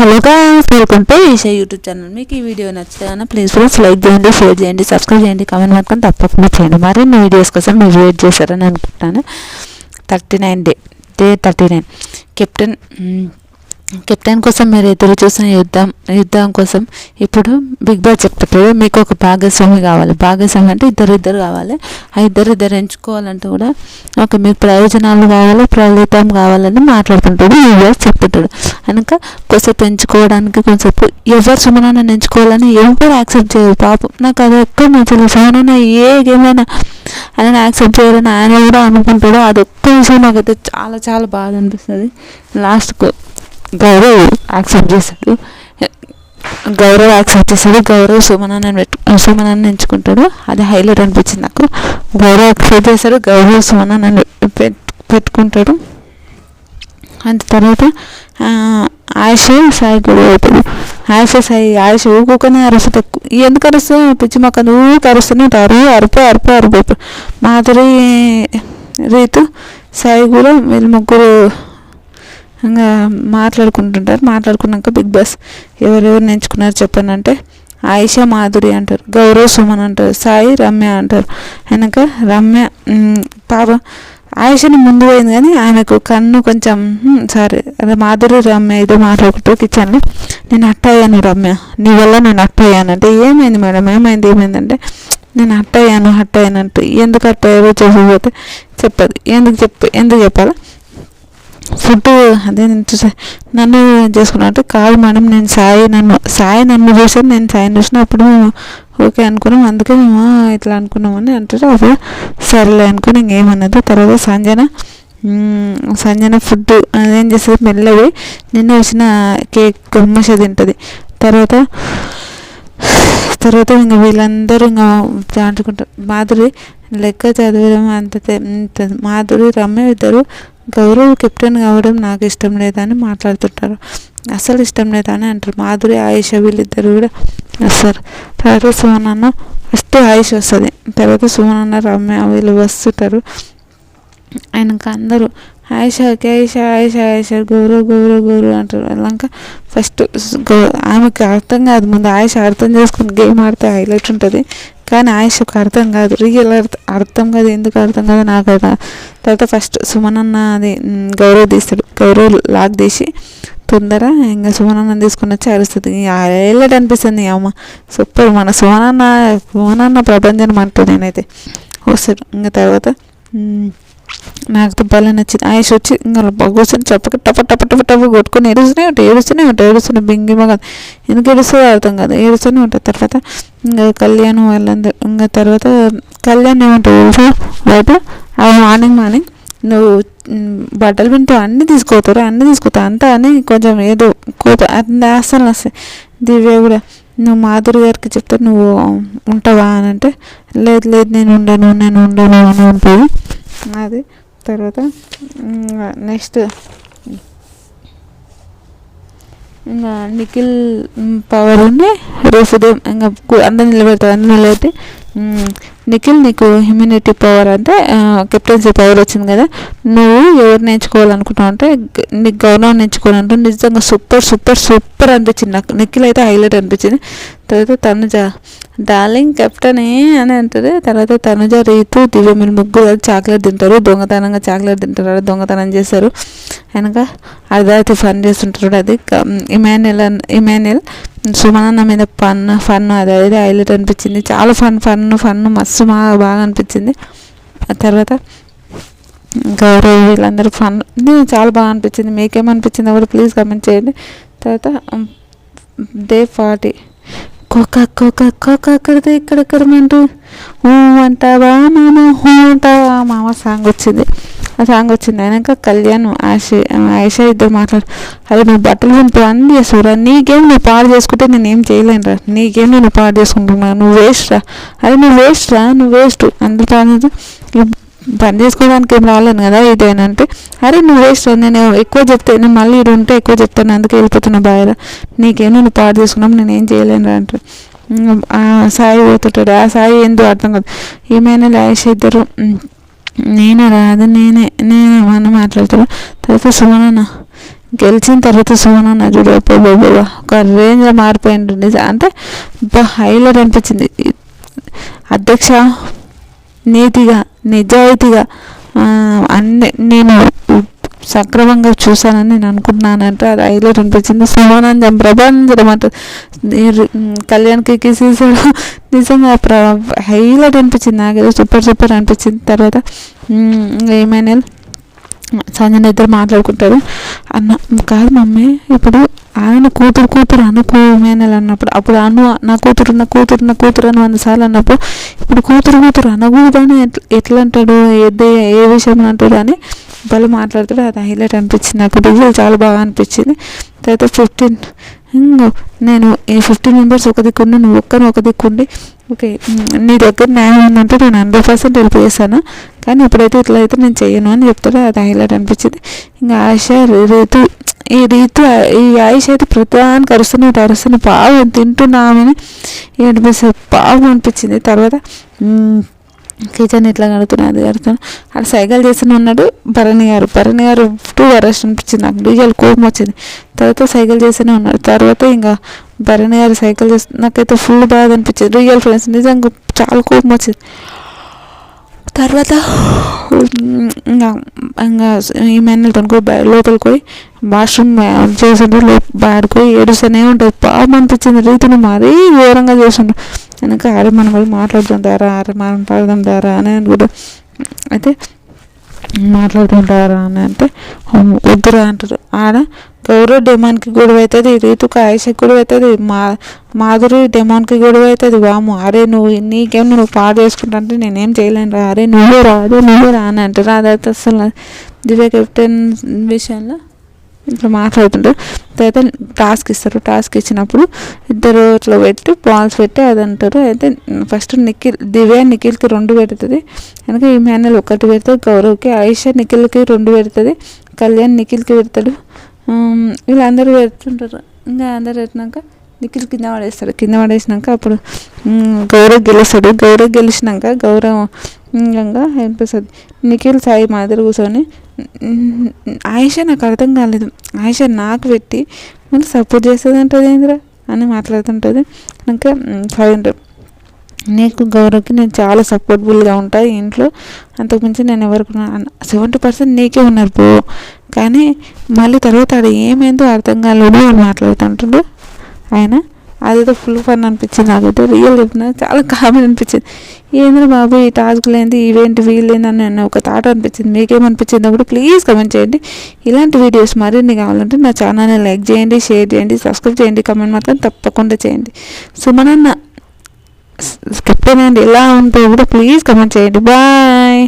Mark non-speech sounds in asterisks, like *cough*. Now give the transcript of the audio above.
Hello guys welcome to Isha YouTube channel మీకు ఈ video నచ్చితే కనుక ప్లీజ్ ఫ్రెండ్స్ లైక్ చేయండి షేర్ చేయండి సబ్స్క్రైబ్ చేయండి కామెంట్ మాత్రం తప్పకుండా చేయండి. మరి మీ వీడియోస్ కోసం మీరు వెయిట్ చేశారని అనుకుంటున్నాను. Thirty nine day day thirty nine captain captain కోసం మీరు ఎదురు చూసిన యుద్ధం యుద్ధం కోసం ఇప్పుడు బిగ్ బాస్ చెప్తాడు మీకు ఒక భాగస్వామి కావాలి. భాగస్వామి అంటే ఇద్దరు ఇద్దరు కావాలి. ఆ ఇద్దరు ఇద్దరు ఎంచుకోవాలంటే కూడా ఒక మీకు ప్రయోజనాలు కావాలి ఫలితం కావాలని మాట్లాడుతుంటాడు. ఈ బాస్ చెప్తుంటాడు. అనక కొంచెంసేపు ఎంచుకోవడానికి కొంచెంసేపు ఎవరు సుమనాన్ని ఎంచుకోవాలని ఎవరు యాక్సెప్ట్ చేయరు. పాపం నాకు అది ఎక్కువ నచ్చలేదు సుమనన్న ఏ గేమ్ అయినా ఆయన యాక్సెప్ట్ చేయాలని ఆయన కూడా అనుకుంటాడు అది ఒక్క విషయం నాకైతే చాలా చాలా బాధ అనిపిస్తుంది. లాస్ట్కు గౌరవ్ యాక్సెప్ట్ చేశాడు. గౌరవ్ యాక్సెప్ట్ చేశాడు. గౌరవ్ సుమనాన్ని పెట్టు సుమనాన్ని ఎంచుకుంటాడు. అది హైలైట్ అనిపించింది నాకు. గౌరవ్ యాక్సెప్ట్ చేశాడు. గౌరవ్ సుమనాన్ని పెట్టుకుంటాడు. అంత తర్వాత ఆ, ఆయుష్ సాయి గొడవ అవుతుంది ఆయుష్ సాయి ఆయుష్ ఊకోకనే అరుస్తుంది ఎందుకు అరుస్తా? పిచ్చి మొక్క ఊరికి అరుస్తూనే ఉంటారు. అరుపు అరుపు అరుపు. మాధురి రీతు సాయి కూడా వీళ్ళు ముగ్గురు ఇంకా మాట్లాడుకుంటుంటారు. మాట్లాడుకున్నాక బిగ్ బాస్ ఎవరెవరు ఎంచుకున్నారు చెప్పండి అంటే ఆయిషా మాధురి అంటారు గౌరవ్ సుమన్ అంటారు సాయి రమ్య అంటారు. వెనక రమ్య పాప ఆయుషని ముందు పోయింది కానీ ఆమెకు కన్ను కొంచెం సారీ అదే మాధురి రమ్య ఏదో మాట్లాడుకుంటూ కిచెన్లో నేను అట్ట అయ్యాను రమ్య నీ వల్ల నేను అట్టయ్యాను అంటే ఏమైంది మేడం? ఏమైంది? ఏమైందంటే నేను అట్ట అయ్యాను అంటే ఎందుకు అట్ట చెప్పకపోతే చెప్పదు. ఎందుకు చెప్ప ఎందుకు చెప్పాలా? ఫుడ్ అదే నేను నన్ను చేసుకున్నట్టు కాదు మేడం నేను సాయి నన్ను సాయి నన్ను చూసాను నేను సాయిని చూసిన అప్పుడు మేము ఓకే అనుకున్నాం అందుకే మేము ఇట్లా అనుకున్నామని అంటారు అప్పుడు సర్లే అనుకుని ఇంకేమన్నది. తర్వాత సంజన సంజన ఫుడ్ అదేం చేస్తుంది మెల్లవి నిన్న వచ్చిన కేక్ గమ్మష తింటుంది. తర్వాత తర్వాత ఇంకా వీళ్ళందరూ ఇంకా దాటుకుంటారు మాధురి లెక్క చదవడం అంత మాధురి రమ్య ఇద్దరు గౌరవ్ కెప్టెన్ కావడం నాకు ఇష్టం లేదని మాట్లాడుతుంటారు. అసలు ఇష్టం లేదని అంటారు. మాధురి ఆయుష వీళ్ళిద్దరు కూడా వస్తారు. తర్వాత సుమనన్న ఫస్ట్ ఆయుష్ వస్తుంది. తర్వాత సుమనన్న రమ్య వీళ్ళు వస్తుంటారు. ఆయనకు అందరూ ఆయుష కేష ఆయుష ఆయుష గౌరవ్ గౌరవ్ గౌరవ్ అంటారు. అలాక ఫస్ట్ గౌ ఆమెకి అర్థం కాదు. ముందు ఆయుష అర్థం చేసుకుని గేమ్ ఆడితే హైలైట్ ఉంటుంది. కానీ ఆయుషకు అర్థం కాదు. రియల్ అర్థం అర్థం కాదు. ఎందుకు అర్థం కాదు నాకు అర్థం తర్వాత ఫస్ట్ సుమనన్న అది మ్, గౌరవ్ తీస్తాడు. గౌరవ్ లాక్ తీసి తొందర ఇంకా సుమనన్న తీసుకుని వచ్చి అరుస్తుంది. హైలైట్ అనిపిస్తుంది అమ్మ. సూపర్ మన సుమనన్న సుమనన్న ప్రపంచం అంటూ నేనైతే. వస్తాడు ఇంకా తర్వాత నాకు భలే నచ్చింది ఆయుష్ వచ్చి ఇంకా కూర్చొని చెప్పక టప టప టప టప కొట్టుకొని ఏడుస్తూనే ఉంటాయి ఏడుస్తూనే ఉంటాయి ఏడుస్తూనే బింగిమ కాదు ఎందుకు ఏడుస్తుందో అర్థం కాదు ఏడుస్తూనే ఉంటుంది తర్వాత ఇంకా కళ్యాణ్ వాళ్ళందరూ ఇంకా తర్వాత కళ్యాణ్ ఏమంటావు వైపు ఆ మార్నింగ్ మార్నింగ్ నువ్వు బట్టలు వింటూ అన్నీ తీసుకోతారు అన్నీ తీసుకుతావు అంతా అని కొంచెం ఏదో కోత అన్ని అసలు వస్తాయి. దివ్య కూడా నువ్వు మాధురి గారికి చెప్తే నువ్వు ఉంటావా? అని అంటే లేదు లేదు నేను ఉండను నేను ఉండను అని ఉంటుంది అది తర్వాత నెక్స్ట్ ఇంకా నిఖిల్ పవర్ ఉండి రేపు ఉదయం ఇంకా కు- అందరు నిలబెడతారు. అందరు నిలబెట్టి నిఖిల్ నీకు హ్యూమినిటీ పవర్ అంటే కెప్టెన్సీ పవర్ వచ్చింది కదా. నువ్వు ఎవరు నేర్చుకోవాలనుకుంటావు అంటే నీకు గౌరవం నేర్చుకోవాలంటే నిజంగా సూపర్ సూపర్ సూపర్ అనిపించింది నాకు. నిఖిల్ అయితే హైలైట్ అనిపించింది. తర్వాత తనుజ. డార్లింగ్ కెప్టెన్ అని అంటారు తర్వాత తనుజ రీతు దివ్య మీరు ముగ్గురు చాక్లెట్ తింటారు. దొంగతనంగా చాక్లెట్ తింటారు. దొంగతనం చేస్తారు. వెనక అర్ధాతి ఫన్ చేస్తుంటారు. అది ఇమాన్యుల్ ఇమాన్యుల్ సుమనన్న మీద ఫన్ ఫన్. అది అది హైలైట్ అనిపించింది. చాలా ఫన్ ఫన్ ఫన్. మస్తు మా బాగా అనిపించింది. ఆ తర్వాత ఇంకా వీళ్ళందరూ ఫన్. చాలా బాగా అనిపించింది. మీకేమనిపించింది కూడా ప్లీజ్ కమెంట్ చేయండి. తర్వాత డే ఫార్టీ. కుక్క కుక్క కుక్క అక్కడితే ఇక్కడెక్కడ మంటూ ఊ అంటావా మామ హూ అంటావా మామ సాంగ్ వచ్చింది. ఆ సాంగ్ వచ్చింది అయినాక కళ్యాణ్ ఆశ ఆయుష ఇద్దరు మాట్లాడు అరే నువ్వు బట్టలు వింటూ అన్ని చేస్తావురా నీకేం నువ్వు పాడు చేసుకుంటే నేను ఏం చేయలేను రా. నీ నేను పాడు చేసుకుంటున్నా నువ్వు వేస్ట్ రా. అరే నువ్వు వేస్ట్ రా. నువ్వు వేస్ట్ అందరు పాడు పని చేసుకోవడానికి ఏం రాలేను కదా ఇదేనంటే అరే నువ్వు వేస్ట్ నేను ఎక్కువ చెప్తే నేను మళ్ళీ ఇది ఉంటే ఎక్కువ చెప్తాను. అందుకే వెళ్ళిపోతున్నా బాయరా నీకేం నువ్వు పాడు చేసుకున్నాం నేను ఏం చేయలేను రా అంటే ఆ సాయి పోతుంటాడు. ఆ సాయి ఏందో అర్థం కాదు. ఏమైనా లాయేష్ ఇద్దరు. నేనే రాదు నేనే నేనే ఏమన్నా మాట్లాడతాడు తర్వాత సుమనన్న గెలిచిన తర్వాత సుమన్ చూడు బాబా ఒక రేంజ్లో మారిపోయిండు అంటే బా హైలైట్ అనిపించింది. అధ్యక్ష నీతిగా నిజాయితీగా అన్ని నేను సక్రమంగా చూశానని నేను అనుకుంటున్నానంటే అది హైలైట్ అనిపించింది. సుమానందం ప్రభానందం కళ్యాణ్కి కిసేసాడు *laughs* నిజంగా ప్ర హైలైట్ అనిపించింది. నాకేదో సూపర్ సూపర్ అనిపించింది. తర్వాత ఏమైనా సంజన ఇద్దరు మాట్లాడుకుంటారు. అన్న కాదు మమ్మీ ఇప్పుడు ఆయన కూతురు కూతురు అనుకో మేనలు అన్నప్పుడు అప్పుడు అను నా కూతురు నా కూతురు నా కూతురు అని వంద సార్లు అన్నప్పుడు ఇప్పుడు కూతురు కూతురు అనకూడదని ఎట్లా ఎట్లా అంటాడు ఏ ఏ విషయం అంటాడు అని వాళ్ళు మాట్లాడుతాడు అది హైలైట్ అనిపించింది. నాకు డిజిల్ చాలా బాగా అనిపించింది. తర్వాత ఫిఫ్టీన్ నేను ఈ ఫిఫ్టీన్ మెంబర్స్ ఒక దిక్కుండి నువ్వు ఒక్కరిని ఒక దిక్కుండి ఓకే నీ దగ్గర న్యాయం ఉందంటే నేను హండ్రెడ్ పర్సెంట్ హెల్ప్ చేశాను కానీ ఇప్పుడైతే ఇట్లా అయితే నేను చేయను అని చెప్తాడు అది హైలైట్ అనిపించింది. ఇంకా ఆశ రేతు ఈ రీతి ఈ ఆయుష్ అయితే ప్రతిదానికి అరుస్తున్నట్టు అరుస్తున్న బాగా తింటున్నామని ఏడిపిస్తే బాగా అనిపించింది. తర్వాత కిచెన్ ఇట్లా అది కడుతున్నా. అక్కడ సైకిల్ చేస్తూనే ఉన్నాడు భరణి గారు. భరణి గారు టూ అరెస్ట్ అనిపించింది. నాకు డీజల్ కోపం వచ్చింది. తర్వాత సైకిల్ చేస్తూనే ఉన్నాడు. తర్వాత ఇంకా భరణి గారు సైకిల్ చేస్తు నాకైతే ఫుల్ బాధ అనిపించింది. రియల్ ఫ్రెండ్స్ నిజంగా చాలా కోపం వచ్చింది. తర్వాత ఇంకా ఇంకా ఈ మేనలతో లోపలికి పోయి వాష్రూమ్ చేసిండ్రు బయటకు ఏడుస్తూనే ఉంటుంది. పాపం అనిపించింది. రీతిని మరీ ఘోరంగా చేసిండ్రు. వెనక అరే మనం కూడా మాట్లాడుతుంటారా అరే మనం పడుతుంటారా అని కూడా అయితే మాట్లాడుతుంటారా అని అంటే వద్దురా అంటారు. ఆడ గౌరవ డెమాన్కి గొడవ అవుతుంది రీతుకు ఆయుషకి గొడవ అవుతుంది మా మాధురి డెమాన్కి గొడవ అవుతుంది వాము అరే నువ్వు నీకేం నువ్వు పాడు చేసుకుంటా అంటే నేనేం చేయలేను రా అరే నువ్వు రా అదే నువ్వు రా అని అంటారు. అదైతే అసలు దివ్య కెప్టెన్ విషయంలో ఇట్లా మాట్లాడుతుంటారు తర్వాత టాస్క్ ఇస్తారు. టాస్క్ ఇచ్చినప్పుడు ఇద్దరు ఇట్లా పెట్టి బాల్స్ పెట్టి అది అంటారు. అయితే ఫస్ట్ నిఖిల్ దివ్య నిఖిల్కి రెండు పెడుతుంది. కనుక ఈ మేనల్ ఒకటి పెడుతుంది గౌరవ్కి ఆయుష నిఖిల్కి రెండు పెడుతుంది. కళ్యాణ్ నిఖిల్కి పెడతాడు. వీళ్ళందరూ పెడుతుంటారు. ఇంకా అందరు పెట్టినాక నిఖిల్ కింద పడేస్తాడు. కింద పడేసినాక అప్పుడు గౌరవ్ గెలుస్తాడు. గౌరవ్ గెలిచినాక గౌరవ్ ఇంకా అనిపిస్తుంది. నిఖిల్ సాయి మాదిరి కూర్చొని ఆయుష నాకు అర్థం కాలేదు. ఆయుష నాకు పెట్టి మళ్ళీ సపోర్ట్ చేస్తుంది అంటుంది ఏంద్రా? అని మాట్లాడుతుంటుంది. ఇంకా సాయి హండ్రెడ్ నీకు గౌరవ్కి నేను చాలా సపోర్టబుల్గా ఉంటాను ఇంట్లో. అంతకుమించి నేను ఎవరికి సెవెంటీ పర్సెంట్ నీకే ఉన్నారు పో. కానీ మళ్ళీ తర్వాత అది ఏమైందో అర్థం కాలేదు అని మాట్లాడుతుంటుండు ఆయన. అదేదో ఫుల్ ఫన్ అనిపించింది నాకైతే. రియల్ చెప్పిన చాలా కామెడీ అనిపించింది. ఏంద్ర బాబు ఈ టాస్క్లు ఏంటి ఈవెంట్ వీళ్ళేందని నేను ఒక థాట్ అనిపించింది. మీకేమనిపించిందో కూడా ప్లీజ్ కమెంట్ చేయండి. ఇలాంటి వీడియోస్ మరిన్ని కావాలంటే నా ఛానల్ని లైక్ చేయండి షేర్ చేయండి సబ్స్క్రైబ్ చేయండి కమెంట్ మాత్రం తప్పకుండా చేయండి. సుమనన్న కెప్టెన్ అండి ఎలా ఉంటుందో కూడా ప్లీజ్ కమెంట్ చేయండి. బాయ్